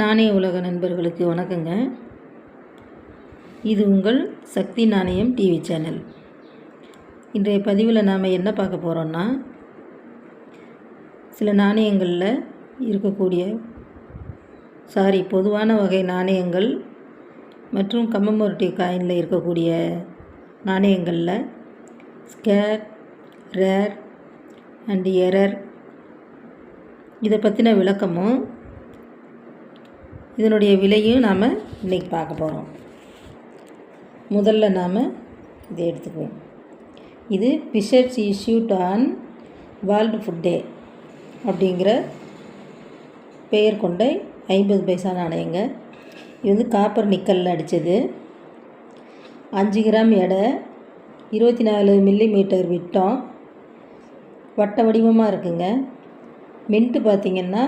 நாணய உலக நண்பர்களுக்கு வணக்கங்க. இது உங்கள் சக்தி நாணயம் டிவி சேனல். இன்றைய பதிவில் நாம் என்ன பார்க்க போகிறோன்னா சில நாணயங்களில் இருக்கக்கூடிய சாரி பொதுவான வகை நாணயங்கள் மற்றும் கம்மமோரிட்டிவ் காயினில் இருக்கக்கூடிய நாணயங்களில் ஸ்கேர் ரேர் அண்ட் எரர் இதை பற்றின விளக்கமும் இதனுடைய விலையும் நாம் இன்றைக்கி பார்க்க போகிறோம் முதல்ல நாம் இதை எடுத்துக்குவோம். இது fishers issued on world food day அப்படிங்கிற பெயர் கொண்ட ஐம்பது பைசா நாணயங்க இது வந்து காப்பர் நிக்கலில் அடித்தது அஞ்சு கிராம் எடை இருபத்தி நாலு மில்லி மீட்டர் விட்டம். வட்ட வடிவமாக இருக்குங்க. மின்ட்டு பார்த்திங்கன்னா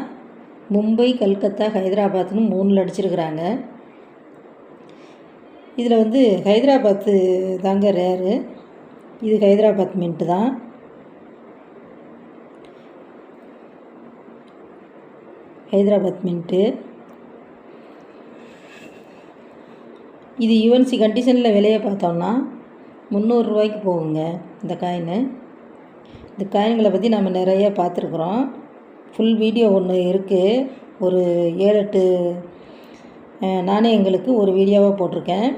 மும்பை கல்கத்தா ஹைதராபாத்னு மூணில் அடிச்சிருக்கிறாங்க. இதில் வந்து ஹைதராபாத்து தாங்க ரேரு. இது ஹைதராபாத் மின்ட்டு தான். ஹைதராபாத் மின்ட்டு இது யுஎன்சி கண்டிஷனில் விலையை பார்த்தோம்னா முந்நூறுரூவாய்க்கு போகுங்க இந்த காயினு. இந்த காயின்களை பற்றி நம்ம நிறைய பார்த்துருக்குறோம். ஃபுல் வீடியோ ஒன்று இருக்குது ஒரு ஏழு எட்டு நாணயங்களுக்கு ஒரு வீடியோவாக போட்டிருக்கேன்.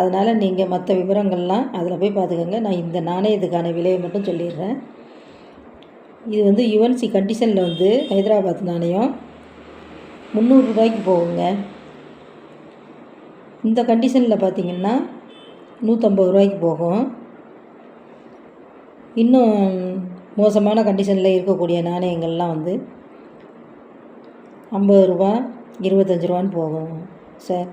அதனால் நீங்கள் மற்ற விவரங்கள்லாம் அதில் போய் பார்த்துக்கோங்க நான் இந்த நாணயத்துக்கான விலையை மட்டும் சொல்லிடுறேன். இது வந்து யுஎன்சி கண்டிஷனில் வந்து ஹைதராபாத் நாணயம். முந்நூறுரூபாய்க்கு போகுங்க. இந்த கண்டிஷனில் பார்த்திங்கன்னா நூற்றம்பது ரூபாய்க்கு போகும். இன்னும் மோசமான கண்டிஷனில் இருக்கக்கூடிய நாணயங்கள்லாம் வந்து ஐம்பது ரூபா இருபத்தஞ்சி ரூபான்னு போகும் சார்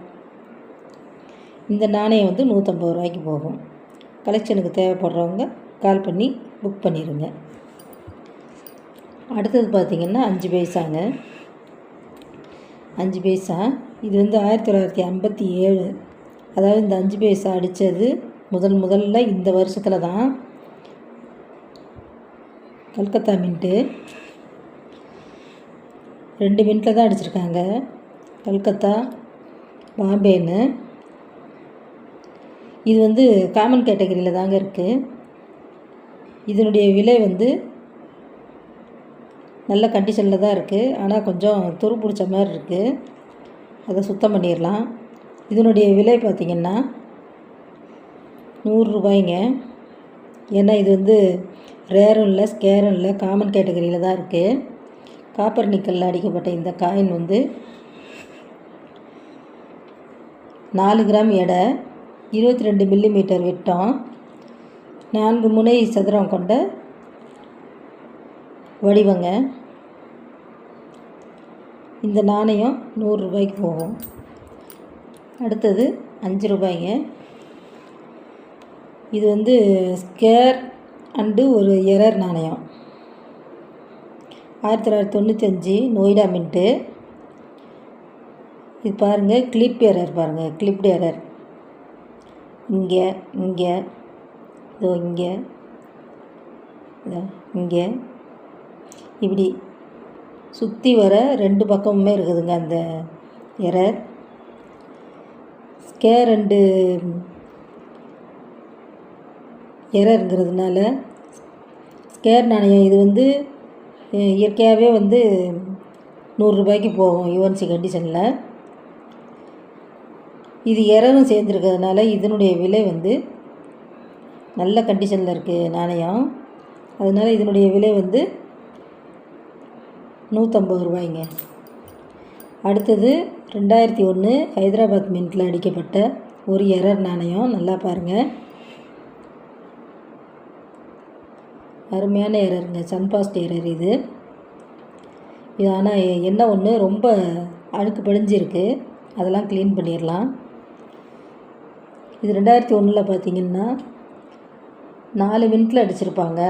இந்த நாணயம் வந்து நூற்றம்பது ரூபாய்க்கு போகும். கலெக்ஷனுக்கு தேவைப்படுறவங்க கால் பண்ணி புக் பண்ணிடுங்க அடுத்தது பார்த்திங்கன்னா அஞ்சு பைசாங்க. அஞ்சு பைசா. இது வந்து ஆயிரத்தி தொள்ளாயிரத்தி ஐம்பத்தி ஏழு. அதாவது இந்த அஞ்சு பைசா அடித்தது முதல் முதல்ல இந்த வருஷத்தில் தான் கல்கத்தா மின்ட்டு. ரெண்டு மின்ட்டில் தான் அடிச்சிருக்காங்க. கல்கத்தா பாம்பேன்னு. இது வந்து காமன் கேட்டகரியில் தாங்க இருக்குது இதனுடைய விலை வந்து நல்ல கண்டிஷனில் தான் இருக்குது ஆனால் கொஞ்சம் துரு பிடிச்ச மாதிரி இருக்குது அதை சுத்தம் பண்ணிடலாம். இதனுடைய விலை பார்த்திங்கன்னா நூறுரூபாய்ங்க ஏன்னா இது வந்து ரேரும் இல்லை ஸ்கேரும் இல்லை காமன் கேட்டகரியில் தான் இருக்குது காப்பர் நிக்கலில் அடிக்கப்பட்ட இந்த காயின் வந்து நாலு கிராம் எடை இருபத்தி ரெண்டு மில்லி மீட்டர் விட்டம் நான்கு முனை சதுரம் கொண்ட வடிவங்க. இந்த நாணயம் நூறுரூபாய்க்கு போகும். அடுத்தது அஞ்சு ரூபாய்ங்க. இது வந்து ஸ்கேர் அண்டு ஒரு எரர் நாணயம். ஆயிரத்தி தொள்ளாயிரத்தி தொண்ணூத்தஞ்சு நொய்டா மின்ட்டு. இது பாருங்கள் கிளிப் எரர் பாருங்கள் கிளிப்டு எரர் இங்கே இங்கே இதோ இங்கே இதோ இங்கே. இப்படி சுற்றி வர ரெண்டு பக்கமுமே இருக்குதுங்க அந்த எரர் ஸ்கேர் அண்டு எரருங்கிறதுனால ஸ்கேர் நாணயம் இது வந்து இயற்கையாகவே வந்து நூறுரூபாய்க்கு போகும் யுஎன்சி கண்டிஷனில் இது எரரும் சேர்ந்துருக்கிறதுனால இதனுடைய விலை வந்து நல்ல கண்டிஷனில் இருக்குது நாணயம். அதனால் இதனுடைய விலை வந்து நூற்றம்பது ரூபாய்ங்க. அடுத்தது ரெண்டாயிரத்தி ஒன்று ஹைதராபாத் மின்ட்டில் அடிக்கப்பட்ட ஒரு எரர் நாணயம். நல்லா பாருங்கள் அருமையான எரருங்க. சன்பாஸ்ட் எரர் இது. இது ஆனால் என்ன ஒன்று ரொம்ப அழுக்கு படிஞ்சிருக்கு. அதெல்லாம் க்ளீன் பண்ணிடலாம் இது ரெண்டாயிரத்தி ஒன்றில் பார்த்தீங்கன்னா நாலு மினிட்டில் அடிச்சிருப்பாங்க.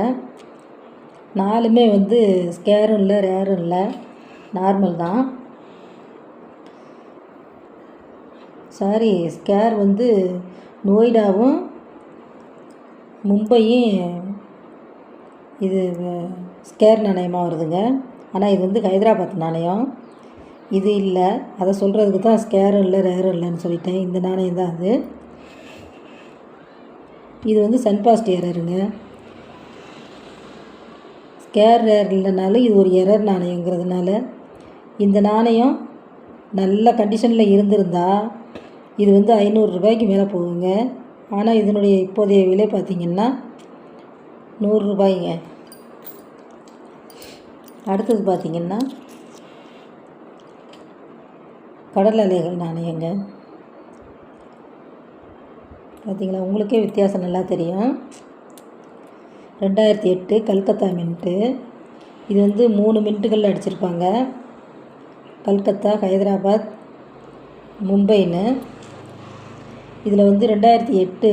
நாலுமே வந்து ஸ்கேரும் இல்லை ரேரும் இல்லை. நார்மல் தான். சாரி ஸ்கேர் வந்து நோய்டாவும் மும்பையும் இது ஸ்கேர் நாணயமாக வருதுங்க. ஆனால் இது வந்து ஹைதராபாத் நாணயம். இது இல்லை. அதை சொல்கிறதுக்கு தான் ஸ்கேரும் இல்லை ரேரும் இல்லைன்னு சொல்லிட்டேன். இந்த நாணயம் தான் அது. இது வந்து சன்பாஸ்ட் எரருங்க. ஸ்கேர் ரேர் இல்லைனாலும் இது ஒரு எரர் நாணயங்கிறதுனால இந்த நாணயம் நல்ல கண்டிஷனில் இருந்திருந்தால் இது வந்து ஐநூறுரூபாய்க்கு மேலே போகுங்க. ஆனால் இதனுடைய இப்போதைய விலை பார்த்திங்கன்னா நூறுரூபாய்ங்க அடுத்தது பார்த்திங்கன்னா கடல் அலைகள் நாணயங்க. பார்த்தீங்களா? உங்களுக்கே வித்தியாசம் நல்லா தெரியும். ரெண்டாயிரத்தி எட்டு கல்கத்தா மின்ட்டு. இது வந்து மூணு மின்ட்டுகளில் அடிச்சிருப்பாங்க. கல்கத்தா ஹைதராபாத் மும்பைன்னு. இதில் வந்து ரெண்டாயிரத்தி எட்டு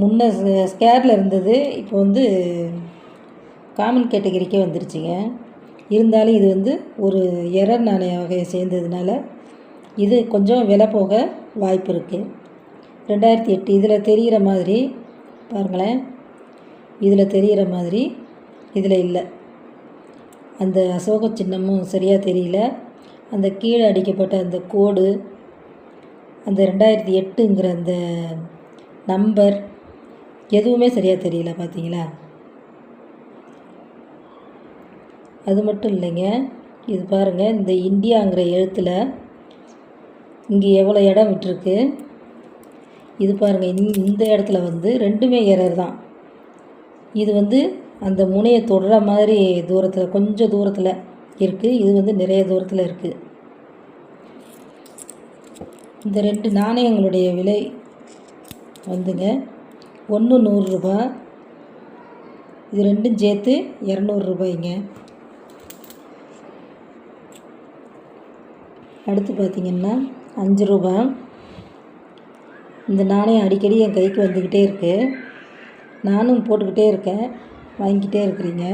முன்ன ஸ்கேரில் இருந்தது இப்போ வந்து காமன் கேட்டகரிக்கே வந்துருச்சுங்க. இருந்தாலும் இது வந்து ஒரு எரர் நாணய வகையை சேர்ந்ததுனால இது கொஞ்சம் விலை போக வாய்ப்பு இருக்குது ரெண்டாயிரத்தி எட்டு இதில் தெரிகிற மாதிரி பாருங்களேன் இதில் தெரிகிற மாதிரி இதில் இல்லை. அந்த அசோக சின்னமும் சரியாக தெரியல. அந்த கீழே அடிக்கப்பட்ட அந்த கோடு அந்த ரெண்டாயிரத்தி எட்டுங்கிற அந்த நம்பர் எதுவுமே சரியாக தெரியல பார்த்தீங்களா அது மட்டும் இல்லைங்க. இது பாருங்கள் இந்த இந்தியாங்கிற எழுத்தில் இங்கே எவ்வளோ இடம் விட்டுருக்கு? இது பாருங்கள் இந் இந்த இடத்துல வந்து ரெண்டுமே எரர் தான். இது வந்து அந்த முனையை தொடுற மாதிரி தூரத்தில் கொஞ்சம் தூரத்தில் இருக்குது இது வந்து நிறைய தூரத்தில் இருக்குது இந்த ரெண்டு நாணயங்களுடைய விலை வந்துங்க. ஒன்று நூறுரூபா இது ரெண்டும் சேர்த்து இரநூறுபாய்ங்க அடுத்து பார்த்திங்கன்னா அஞ்சு ரூபா. இந்த நாணயம் அடிக்கடி என் கைக்கு வந்துக்கிட்டே இருக்குது நானும் போட்டுக்கிட்டே இருக்கேன். வாங்கிக்கிட்டே இருக்கிறீங்க.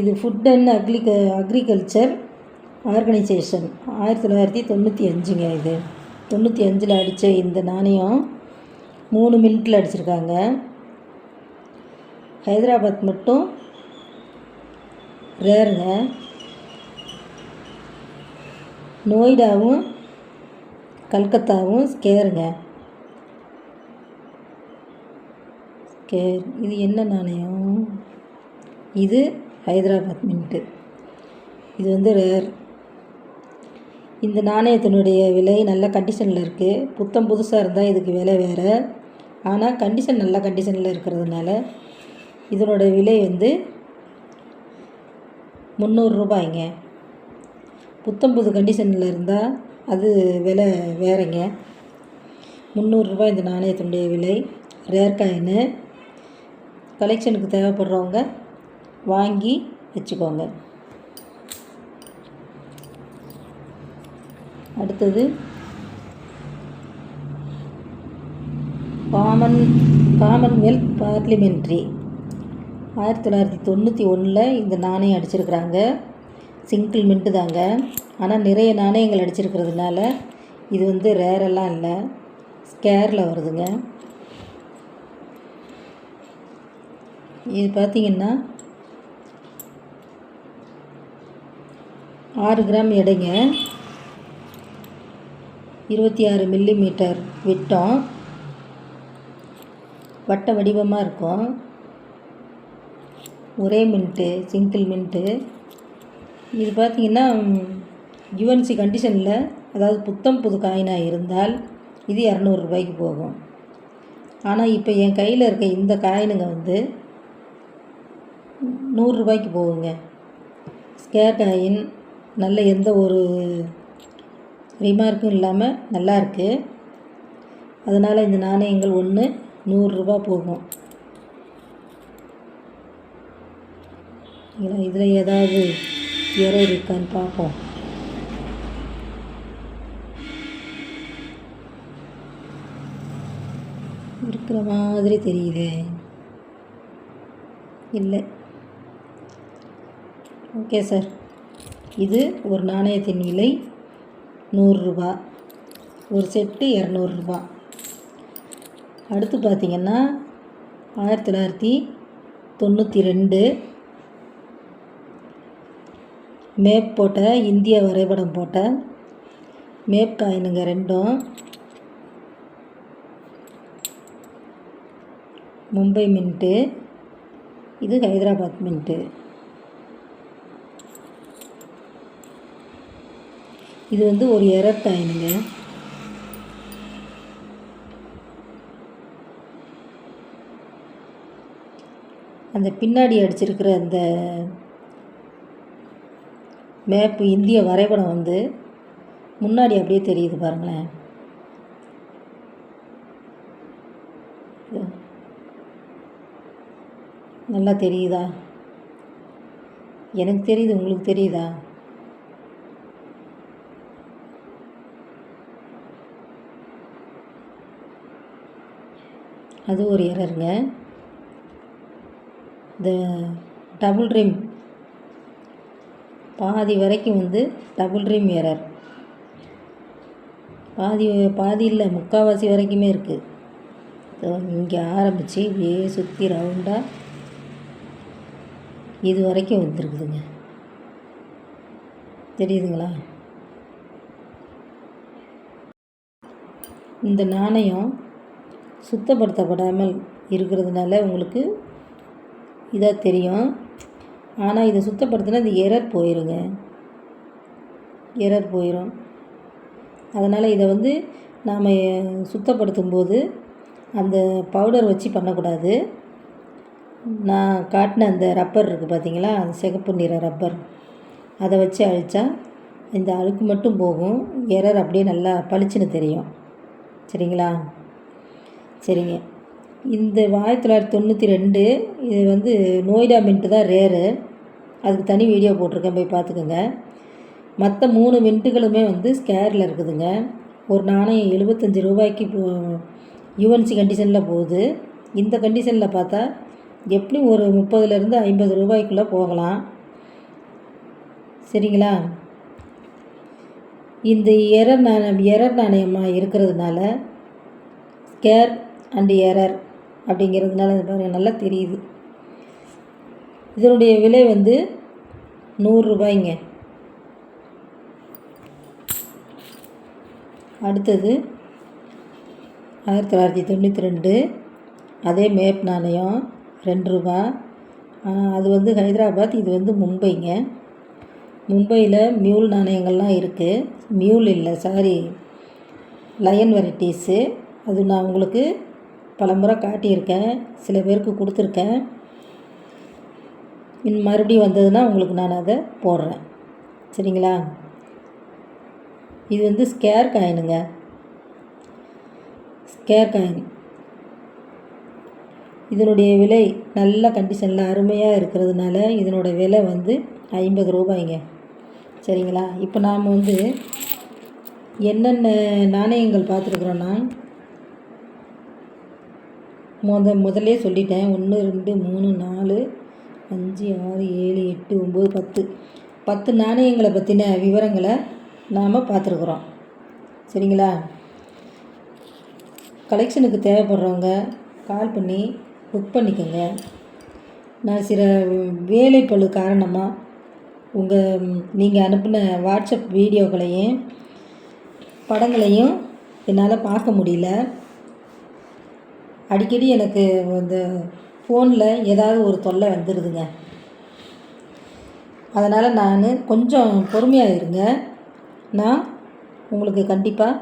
இது food and agric agriculture organisation ஆயிரத்தி தொள்ளாயிரத்தி தொண்ணூற்றி அஞ்சுங்க இது. தொண்ணூற்றி அஞ்சில் அடித்த இந்த நாணயம் மூணு மினிட்டில் அடிச்சிருக்காங்க. ஹைதராபாத் மட்டும் ரேருங்க. நோய்டாவும் கல்கத்தாவும் ஸ்கேருங்க. ஸ்கேர் இது என்ன நாணயம்? இது ஹைதராபாத் மின்ட்டு. இது வந்து ரேர். இந்த நாணயத்தினுடைய விலை நல்ல கண்டிஷனில் இருக்குது புத்தம் புதுசாக இருந்தால் இதுக்கு விலை வேறு. ஆனால் கண்டிஷன் நல்ல கண்டிஷனில் இருக்கிறதுனால இதனோட விலை வந்து முந்நூறுரூபாய்ங்க புத்தம் புது கண்டிஷனில் இருந்தால் அது விலை வேறங்க. முந்நூறுரூபா இந்த நாணயத்தினுடைய விலை. ரேர் காயின்னு கலெக்ஷனுக்கு தேவைப்படுறவங்க வாங்கி வச்சுக்கோங்க. அடுத்தது காமன் காமன்வெல்த் பார்லிமெண்ட்ரி. ஆயிரத்தி தொள்ளாயிரத்தி தொண்ணூற்றி ஒன்றில் இந்த நாணயம் அடிச்சிருக்கிறாங்க. சிங்கிள் மின்ட்டு தாங்க. ஆனால் நிறைய நாணயங்கள் அடிச்சிருக்கிறதுனால இது வந்து ரேரெல்லாம் இல்லை. ஸ்கேரில் வருதுங்க. இது பார்த்திங்கன்னா ஆறு கிராம் எடைங்க. இருபத்தி ஆறு மில்லி மீட்டர் விட்டம். வட்ட வடிவமாக இருக்கும். ஒரே மின்ட்டு சிங்கிள் மின்ட்டு இது பார்த்திங்கன்னா யுஎன்சி கண்டிஷனில் அதாவது புத்தம் புது காயினாக இருந்தால் இது இரநூறுபாய்க்கு போகும். ஆனால் இப்போ என் கையில் இருக்க இந்த காயினுங்க வந்து நூறுரூபாய்க்கு போகுங்க. ஸ்கேர் காயின் நல்ல எந்த ஒரு ரிமார்க்கும் இல்லாமல் நல்லா இருக்குது அதனால் இந்த நாணயங்கள் ஒன்று நூறுரூபா போகும். இதில் ஏதாவது இறை இருக்கான்னு பார்ப்போம். இருக்கிற மாதிரி தெரியுதே. இல்லை. ஓகே சார் இது ஒரு நாணயத்தின் விலை நூறுரூபா. ஒரு செட்டு இரநூறுபா. அடுத்து பார்த்திங்கன்னா ஆயிரத்தி தொள்ளாயிரத்தி தொண்ணூற்றி ரெண்டு மேப் போட்ட இந்திய வரைபடம் போட்ட மேப் காயினுங்க ரெண்டும் மும்பை மின்ட்டு இது ஹைதராபாத் மின்ட்டு. இது வந்து ஒரு எரர் காயினுங்க அந்த பின்னாடி அடிச்சிருக்கிற அந்த மேப்பு இந்திய வரைபடம் வந்து முன்னாடி அப்படியே தெரியுது பாருங்களேன். நல்லா தெரியுதா? எனக்கு தெரியுது உங்களுக்கு தெரியுதா? அது ஒரு எரருங்க. இந்த டபுள் ரிம் பாதி வரைக்கும் வந்து டபுள் ரிம் எரர். பாதி பாதி இல்லை முக்கால்வாசி வரைக்குமே இருக்குது இங்கே ஆரம்பித்து இப்படியே சுற்றி ரவுண்டாக இது வரைக்கும் வந்துருக்குதுங்க. தெரியுதுங்களா? இந்த நாணயம் சுத்தப்படுத்தப்படாமல் இருக்கிறதுனால உங்களுக்கு இதாக தெரியும். ஆனால் இதை சுத்தப்படுத்தினா இந்த எரர் போயிருங்க. எரர் போயிடும் அதனால் இதை வந்து நாம் சுத்தப்படுத்தும் போது அந்த பவுடர் வச்சு பண்ணக்கூடாது. நான் காட்டின அந்த ரப்பர் இருக்குது பார்த்தீங்களா அந்த சிகப்பு நிற ரப்பர் அதை வச்சு அழித்தா இந்த அழுக்கு மட்டும் போகும். எரர் அப்படியே நல்லா பளிச்சுன்னு தெரியும். சரிங்களா? சரிங்க. இந்த ஆயிரத்தி தொள்ளாயிரத்தி தொண்ணூற்றி ரெண்டு இது வந்து நோய்டா மின்ட்டு தான் ரேரு. அதுக்கு தனி வீடியோ போட்டிருக்கேன் போய் பார்த்துக்கோங்க. மற்ற மூணு மின்ட்டுகளுமே வந்து ஸ்கேரில் இருக்குதுங்க. ஒரு நாணயம் எழுபத்தஞ்சி ரூபாய்க்கு போ யுஎன்சி கண்டிஷனில் போகுது. இந்த கண்டிஷனில் பார்த்தா எப்படி ஒரு முப்பதுலேருந்து ஐம்பது ரூபாய்க்குள்ளே போகலாம். சரிங்களா? இந்த எரர் நாணயம் எரர் நாணயமாக இருக்கிறதுனால ஸ்கேர் அண்டு எரர் அப்படிங்கிறதுனால இது பாருங்கள் நல்லா தெரியுது. இதனுடைய விலை வந்து நூறுரூபாய்ங்க அடுத்தது ஆயிரத்தி தொள்ளாயிரத்தி தொண்ணூற்றி ரெண்டு அதே மேப் நாணயம் ரெண்டு ரூபா. அது வந்து ஹைதராபாத் இது வந்து மும்பைங்க. மும்பையில் மியூல் நாணயங்கள்லாம் இருக்குது மியூல் இல்லை சாரி லயன் வெரைட்டிஸு அது நான் உங்களுக்கு பலமுறை காட்டியிருக்கேன் சில பேருக்கு கொடுத்துருக்கேன். இன் மறுபடியும் வந்ததுன்னா உங்களுக்கு நான் அதை போடுறேன். சரிங்களா? இது வந்து ஸ்கேர் காயினுங்க. Scare coin. இதனுடைய விலை நல்ல கண்டிஷனில் அருமையாக இருக்கிறதுனால இதனோட விலை வந்து ஐம்பது ரூபாய்ங்க. சரிங்களா? இப்போ நாம் வந்து என்னென்ன நாணயங்கள் பார்த்துருக்குறோன்னா முத முதல்லே சொல்லிட்டேன். ஒன்று ரெண்டு மூணு நாலு அஞ்சு ஆறு ஏழு எட்டு ஒம்பது பத்து. பத்து நாணயங்களை பற்றின விவரங்களை நாம் பார்த்துருக்குறோம். சரிங்களா? கலெக்ஷனுக்கு தேவைப்படுறவங்க கால் பண்ணி புக் பண்ணிக்கோங்க. நான் சில வேலைப்பளு காரணமாக உங்கள் நீங்கள் அனுப்பின வாட்ஸ்அப் வீடியோக்களையும் படங்களையும் என்னால் பார்க்க முடியல. அடிக்கடி எனக்கு இந்த ஃபோனில் ஏதாவது ஒரு தொல்லை வந்துடுதுங்க அதனால் நான் கொஞ்சம் பொறுமையாக இருங்க. நான் உங்களுக்கு கண்டிப்பாக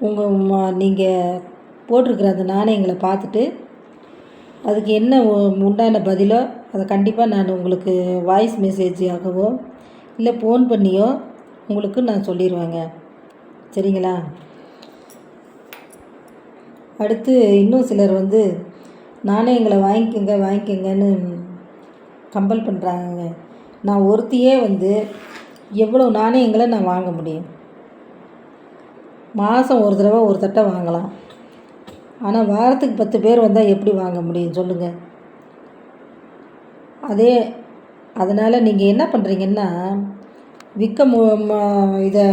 உங்கள் நீங்கள் போட்டிருக்கிற அந்த நாணயங்களை பார்த்துட்டு அதுக்கு என்ன உண்டான பதிலோ அதை கண்டிப்பாக நான் உங்களுக்கு வாய்ஸ் மெசேஜ் ஆகவோ இல்லை ஃபோன் பண்ணியோ உங்களுக்கு நான் சொல்லிடுவேங்க சரிங்களா? அடுத்து இன்னும் சிலர் வந்து நாணயங்களை வாங்கிக்கோங்க வாங்கிக்கோங்கன்னு கம்பல் பண்ணுறாங்க நான் ஒருத்தியே வந்து எவ்வளோ நாணயங்களை நான் வாங்க முடியும். மாதம் ஒரு தடவை ஒரு தட்டை வாங்கலாம். ஆனால் வாரத்துக்கு பத்து பேர் வந்தால் எப்படி வாங்க முடியும்? சொல்லுங்கள் அதே அதனால் நீங்கள் என்ன பண்ணுறீங்கன்னா விற்க மு இதை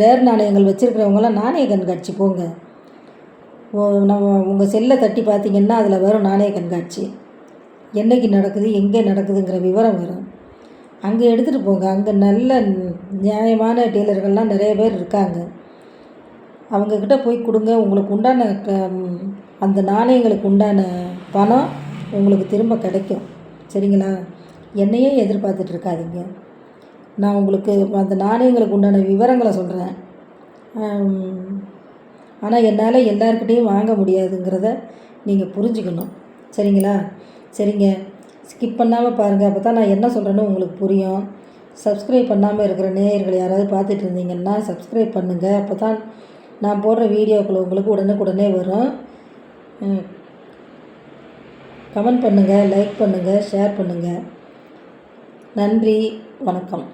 ரேர் நாணயங்கள் வச்சுருக்கிறவங்களாம் நாணய கண்காட்சி போங்க. நம்ம உங்கள் செல்லை தட்டி பார்த்தீங்கன்னா அதில் வரும் நாணய கண்காட்சி. என்னைக்கு நடக்குது எங்கே நடக்குதுங்கிற விவரம் வரும். அங்கே எடுத்துகிட்டு போங்க. அங்கே நல்ல நியாயமான டெய்லர்கள்லாம் நிறைய பேர் இருக்காங்க. அவங்கக்கிட்ட போய் கொடுங்க. உங்களுக்கு உண்டான க அந்த நாணயங்களுக்கு உண்டான பணம் உங்களுக்கு திரும்ப கிடைக்கும். சரிங்களா? என்னையே எதிர்பார்த்துட்டு இருக்காதிங்க. நான் உங்களுக்கு அந்த நாணயங்களுக்கு உண்டான விவரங்களை சொல்கிறேன் ஆனால் என்னால் எல்லாருக்கிட்டேயும் வாங்க முடியாதுங்கிறத நீங்கள் புரிஞ்சுக்கணும். சரிங்களா? சரிங்க. ஸ்கிப் பண்ணாமல் பாருங்கள் அப்போ தான் நான் என்ன சொல்கிறேன்னு உங்களுக்கு புரியும். சப்ஸ்கிரைப் பண்ணாமல் இருக்கிற நேயர்கள் யாராவது பார்த்துட்டு இருந்தீங்கன்னா சப்ஸ்கிரைப் பண்ணுங்கள் அப்போ தான் நான் போடுற வீடியோக்கள் உங்களுக்கு உடனுக்குடனே வரும். கமெண்ட் பண்ணுங்கள் லைக் பண்ணுங்கள் ஷேர் பண்ணுங்கள் நன்றி. வணக்கம்.